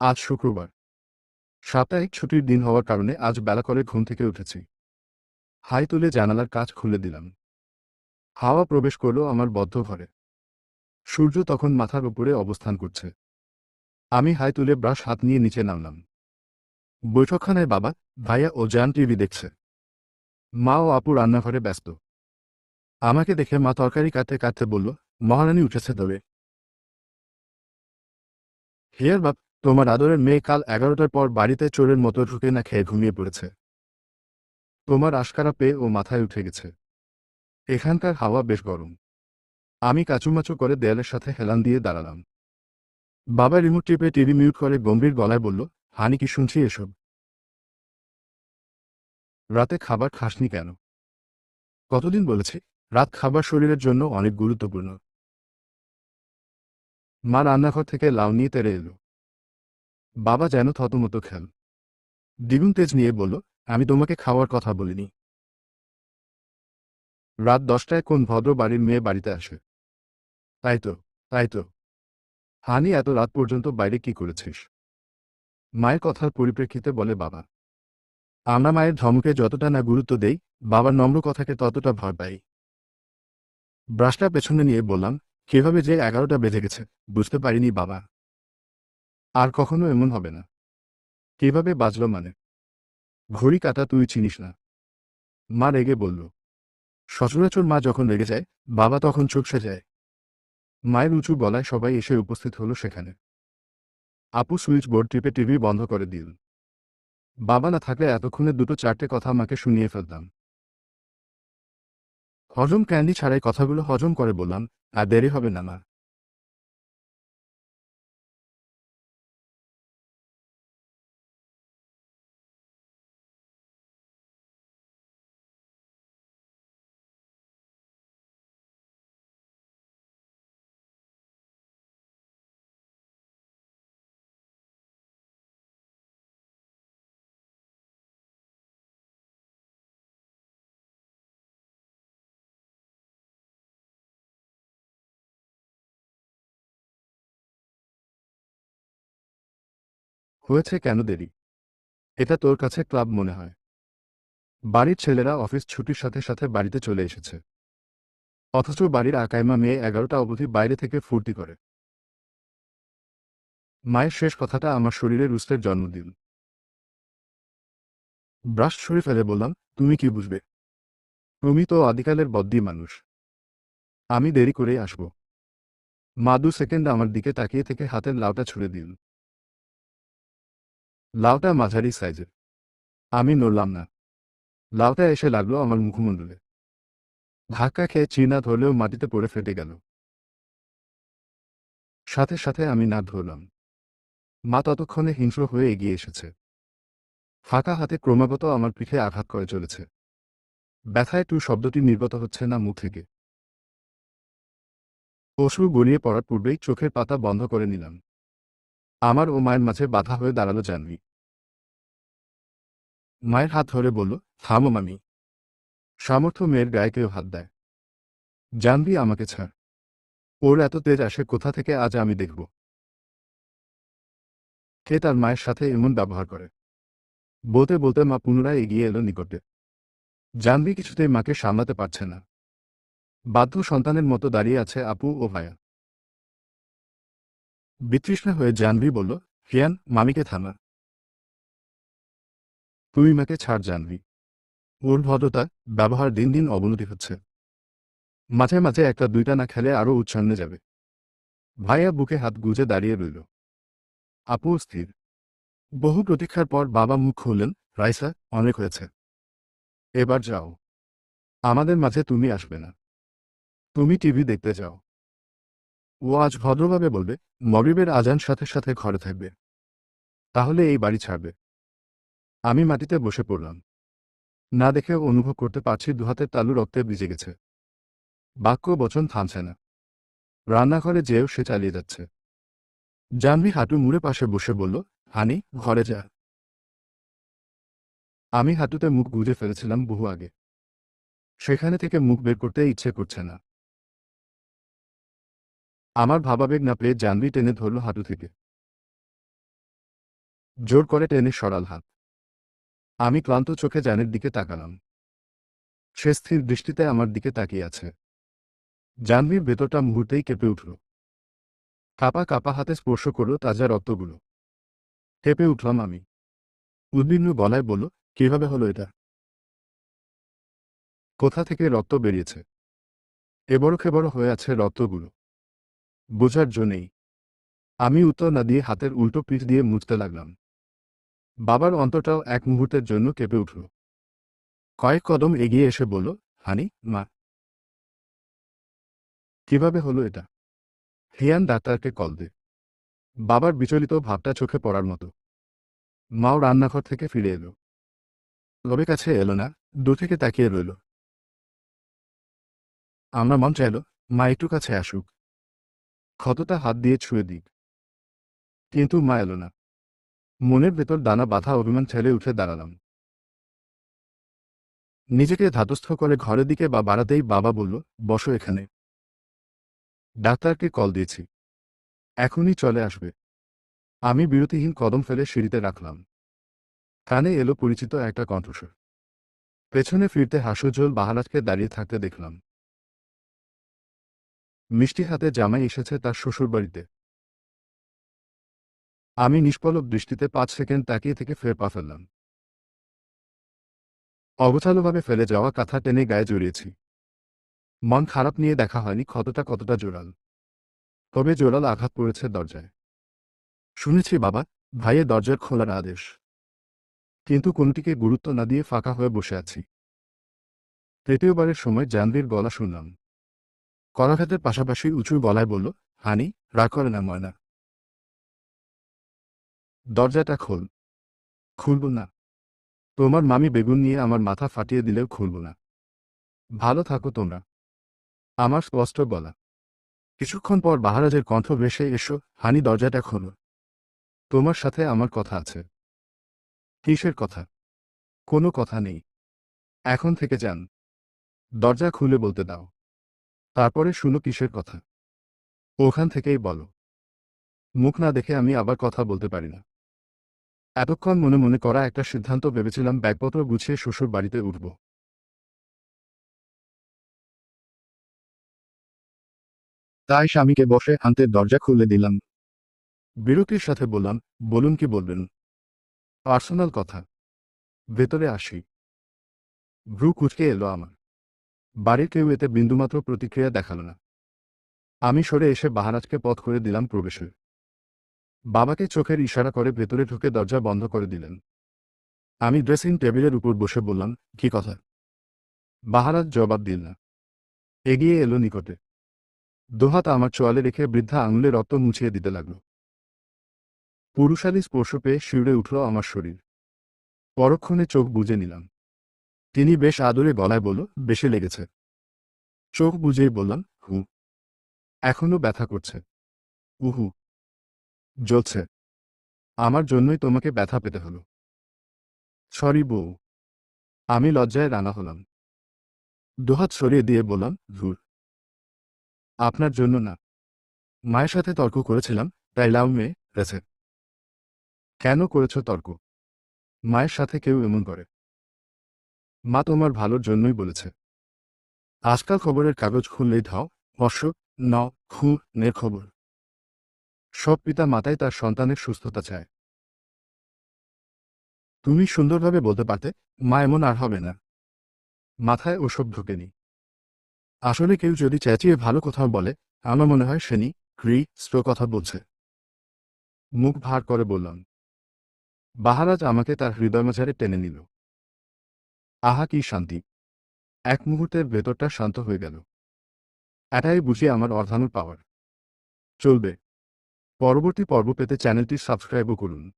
আজ শুক্রবার। সাপ্তাহিক ছুটির দিন হওয়ার কারণে আজ বেলা করে ঘুম থেকে উঠেছি। হাই তুলে জানালার কাজ খুলে দিলাম। হাওয়া প্রবেশ করল আমার বদ্ধ ঘরে। সূর্য তখন মাথার উপরে অবস্থান করছে। আমি হাই তুলে ব্রাশ হাত নিয়ে নিচে নামলাম। বৈঠকখানায় বাবা, ভাইয়া ও জান টিভি দেখছে। মা ও আপু রান্নাঘরে ব্যস্ত। আমাকে দেখে মা তরকারি কাটতে কাটতে বলল, মহারানী উঠেছে তবে। হেয়ার বাপ তোমার আদরের মেয়ে কাল এগারোটার পর বাড়িতে চোরের মতো ঢুকে না খেয়ে ঘুমিয়ে পড়েছে। তোমার আশকারা পেয়ে ও মাথায় উঠে গেছে। এখানকার হাওয়া বেশ গরম। আমি কাচুমাচু করে দেয়ালের সাথে হেলান দিয়ে দাঁড়ালাম। বাবা রিমোট টিপে টিভি মিউট করে গম্ভীর গলায় বলল, হানি কি শুনছি এসব? রাতে খাবার খাসনি কেন? কতদিন বলেছি, রাত খাবার শরীরের জন্য অনেক গুরুত্বপূর্ণ। মা রান্নাঘর থেকে লাউ নিয়ে তেড়ে এলো। বাবা যেন থতমত খেল। দ্বিগুণ তেজ নিয়ে বলল, আমি তোমাকে খাওয়ার কথা বলিনি। রাত দশটায় কোন ভদ্র বাড়ির মেয়ে বাড়িতে আসে? তাই তো তাই তো। হানি, এত রাত পর্যন্ত বাইরে কি করেছিস? মায়ের কথার পরিপ্রেক্ষিতে বলে বাবা, আমরা মায়ের ধমকে যতটা না গুরুত্ব দেই, বাবার নম্র কথাকে ততটা ভয় পাই। ব্রাশটা পেছনে নিয়ে বললাম, কীভাবে যে এগারোটা বেজে গেছে, বুঝতে পারিনি বাবা। আর কখনো এমন হবে না। কীভাবে বাজল মানে? ঘড়ি কাটা তুই চিনিস না। মা রেগে বলল, সচরাচর মা যখন রেগে যায়, বাবা তখন চুপসে যায়। মায়ের উঁচু গলায় সবাই এসে উপস্থিত হলো সেখানে। আপু সুইচ বোর্ড টিপে টিভি বন্ধ করে দিল। বাবা না থাকলে এতক্ষণে দুটো চারটে কথা মাকে শুনিয়ে ফেলতাম। হজম ক্যান্ডি ছাড়াই কথাগুলো হজম করে বললাম, আর দেরি হবে না মা। হয়েছে কেন দেরি? এটা তোর কাছে ক্লাব মনে হয়। বাড়ির ছেলেরা অফিস ছুটির সাথে সাথে বাড়িতে চলে এসেছে। অথচ বাড়ির আকাইমা মেয়ে এগারোটা অবধি বাইরে থেকে ফুর্তি করে। মায়ের শেষ কথাটা আমার শরীরে রুস্তের জন্ম দিল। ব্রাশ ছুঁড়ে ফেলে বললাম, তুমি কি বুঝবে? তুমি তো আদিকালের বদ্যি মানুষ। আমি দেরি করেই আসব। মা দু সেকেন্ড আমার দিকে তাকিয়ে থেকে হাতের লাউটা ছুঁড়ে দিল। লাউটা মাঝারি সাইজের। আমি নড়লাম না। লাউটা এসে লাগল আমার মুখমণ্ডলে। ধাক্কা খেয়ে চিনা ধরলেও মাটিতে পড়ে ফেটে গেল। সাথে সাথে আমি না ধরলাম। মা ততক্ষণে হিংস্র হয়ে এগিয়ে এসেছে। ফাঁকা হাতে ক্রমাগত আমার পিঠে আঘাত করে চলেছে। ব্যথায় টু শব্দটি নির্গত হচ্ছে না মুখ থেকে। পশু গড়িয়ে পড়ার পূর্বেই চোখের পাতা বন্ধ করে নিলাম। আমার ও মায়ের মাঝে বাধা হয়ে দাঁড়াল জানবি মায়ের হাত ধরে বলল, থামো মামি। সামর্থ্য মেয়ের গায়ে কেউ হাত দেয়। জানবি আমাকে ছাড়। ওর এত তেজ আসে কোথা থেকে আজ আমি দেখব? কে তার মায়ের সাথে এমন ব্যবহার করে। বলতে বলতে মা পুনরায় এগিয়ে এলো নিকটে। জানবি কিছুতেই মাকে সামলাতে পারছে না। বাধ্য সন্তানের মতো দাঁড়িয়ে আছে আপু ও ভায়া। বিতৃষ্ণা হয়ে জানভি বলল, হিয়ান, মামিকে থামা। তুমি মাকে ছাড় জানবি ওর ভদ্রতা, ব্যবহার দিন দিন অবনতি হচ্ছে। মাঝে মাঝে একটা দুইটা না খেলে আরও উচ্ছন্নে যাবে। ভাইয়া বুকে হাত গুজে দাঁড়িয়ে রইল। আপু স্থির। বহু প্রতীক্ষার পর বাবা মুখ খুললেন, রাইসা, অনেক হয়েছে। এবার যাও। আমাদের মাঝে তুমি আসবে না। তুমি টিভি দেখতে যাও। ও আজ ভদ্রভাবে বলবে, মগরিবের আজান সাথে সাথে ঘরে থাকবে। তাহলে এই বাড়ি ছাড়বে। আমি মাটিতে বসে পড়লাম। না দেখে অনুভব করতে পারছি দুহাতের তালু রক্তে ভিজে গেছে। বাক্য বচন থামছে না। রান্নাঘরে যেও সে চালিয়ে যাচ্ছে। জানভি হাঁটু মুড়ে পাশে বসে বলল, হানি, ঘরে যা। আমি হাঁটুতে মুখ গুজে ফেলেছিলাম বহু আগে। সেখানে থেকে মুখ বের করতে ইচ্ছে করছে না। আমার ভাবাবেগ না পেয়ে জানভি টেনে ধরল হাঁটু থেকে। জোর করে টেনে সরাল হাত। আমি ক্লান্ত চোখে জানের দিকে তাকালাম। সে স্থির দৃষ্টিতে আমার দিকে তাকিয়ে আছে। জাহ্নবীর ভেতরটা মুহূর্তেই কেঁপে উঠল। কাপা কাপা হাতে স্পর্শ করল তাজা রক্তগুলো। কেঁপে উঠলাম আমি। উদ্বিগ্ন গলায় বলল, কীভাবে হলো এটা? কোথা থেকে রক্ত বেরিয়েছে? এবড়ো খেবড়ো হয়ে আছে রক্তগুলো। বোঝার জন্যেই। আমি উত্তর না দিয়ে হাতের উল্টো পিঠ দিয়ে মুছতে লাগলাম। বাবার অন্তরটাও এক মুহূর্তের জন্য কেঁপে উঠল। কয়েক কদম এগিয়ে এসে বলল, হানি, মা। কীভাবে হলো এটা? হিয়ান ডাক্তারকে কল দে। বাবার বিচলিত ভাবটা চোখে পড়ার মতো। মাও রান্নাঘর থেকে ফিরে এলো। লবে কাছে এলো না দু থেকে তাকিয়ে রইল। আমরা মন চাইল, মা একটু কাছে আসুক। ক্ষতটা হাত দিয়ে ছুঁয়ে দিক। কিন্তু মা এলো না। মনের ভেতর দানা বাধা অভিমান ছেড়ে উঠে দাঁড়ালাম। নিজেকে ধাতস্থ করে ঘরের দিকে বা বাড়াতেই বাবা বলল, বসো এখানে। ডাক্তারকে কল দিয়েছি। এখনই চলে আসবে। আমি বিরতিহীন কদম ফেলে সিঁড়িতে রাখলাম। কানে এলো পরিচিত একটা কণ্ঠস্বর। পেছনে ফিরতে হাসুজল বাহারাজকে দাঁড়িয়ে থাকতে দেখলাম। মিষ্টি হাতে জামাই এসেছে তার শ্বশুরবাড়িতে। আমি নিষ্পলক দৃষ্টিতে পাঁচ সেকেন্ড তাকিয়ে থেকে ফের পা ফেললাম। অগোছালোভাবে ফেলে যাওয়া কাঁথা টেনে গায়ে জড়িয়েছি। মন খারাপ নিয়ে দেখা হয়নি ক্ষতটা কতটা জোরাল। তবে জোরাল আঘাত পড়েছে দরজায়। শুনেছি, বাবা, ভাইয়ের দরজার খোলার আদেশ। কিন্তু কোনটিকে গুরুত্ব না দিয়ে ফাঁকা হয়ে বসে আছি। তৃতীয়বারের সময় জানবীর গলা শুনলাম। করাঘাতের পাশাপাশি উঁচু গলায় বলল, হানি, রাগ করে না ময়না। দরজাটা খোল। খুলব না। তোমার মামি বেগুন নিয়ে আমার মাথা ফাটিয়ে দিলেও খুলব না। ভালো থাকো তোমরা। আমার স্পষ্ট বলা কিছুক্ষণ পর বাহারাজের কণ্ঠ ভেসে এসো, হানি, দরজাটা খোলো। তোমার সাথে আমার কথা আছে। কিসের কথা? কোনো কথা নেই। এখন থেকে যান। দরজা খুলে বলতে দাও। তারপরে শুনো কিসের কথা। ওখান থেকেই বলো। মুখ না দেখে আমি আবার কথা বলতে পারি না। এতক্ষণ মনে মনে করা একটা সিদ্ধান্ত ভেবেছিলাম ব্যাগপত্র গুছিয়ে শ্বশুর বাড়িতে উঠব। তাই স্বামীকে বসে আনতে দরজা খুলে দিলাম। বিরক্তির সাথে বললাম, বলুন কি বলবেন? পার্সোনাল কথা। ভেতরে আসি। ভ্রু কুচকে এলো আমার। বাড়ির কেউ এতে বিন্দুমাত্র প্রতিক্রিয়া দেখাল না। আমি সরে এসে বাহারাজকে পথ করে দিলাম প্রবেশের। বাবাকে চোখের ইশারা করে ভেতরে ঢুকে দরজা বন্ধ করে দিলেন। আমি ড্রেসিং টেবিলের উপর বসে বললাম, কি কথা? বাহারাজ জবাব দিল না। এগিয়ে এলো নিকটে। দোহাত আমার চোয়ালে রেখে বৃদ্ধা আঙুলে রক্ত মুছিয়ে দিতে লাগল। পুরুষালী স্পর্শ পেয়ে শিউরে উঠল আমার শরীর। পরক্ষণে চোখ বুজে নিলাম। তিনি বেশ আদরে গলায় বলল, বেশি লেগেছে। চোখ বুঝেই বললাম, হু। এখনও ব্যথা করছে। উহু। জ্বলছে। আমার জন্যই তোমাকে ব্যথা পেতে হলো। সরি বউ। আমি লজ্জায় রানা হলাম। দুহাত সরিয়ে দিয়ে বললাম, ধুর। আপনার জন্য না। মায়ের সাথে তর্ক করেছিলাম, তাই লাউ মেয়ে রেছে কেন করেছ তর্ক? মায়ের সাথে কেউ এমন করে। মা তোমার ভালোর জন্যই বলেছে। আজকাল খবরের কাগজ খুললেই ধাও বর্ষ ন খু নের খবর। সব পিতা মাতাই তার সন্তানের সুস্থতা চায়। তুমি সুন্দরভাবে বলতে পারতে, মা এমন আর হবে না। মাথায় ওসব ঢোকেনি আসলে কেউ যদি চেঁচিয়ে ভালো কথা বলে, আমার মনে হয় সেনি ক্রি স্ট্রো কথা বলছে। মুখ ভার করে বললাম, বাহারাজ আমাকে তার হৃদয় মাঝারে টেনে নিল। আহা, কি শান্তি। এক মুহূর্তের ভেতরটা শান্ত হয়ে গেল। এটাই বুঝি আমার অর্ধানুর পাওয়ার চলবে। পরবর্তী পর্ব পেতে চ্যানেলটি সাবস্ক্রাইবও করুন।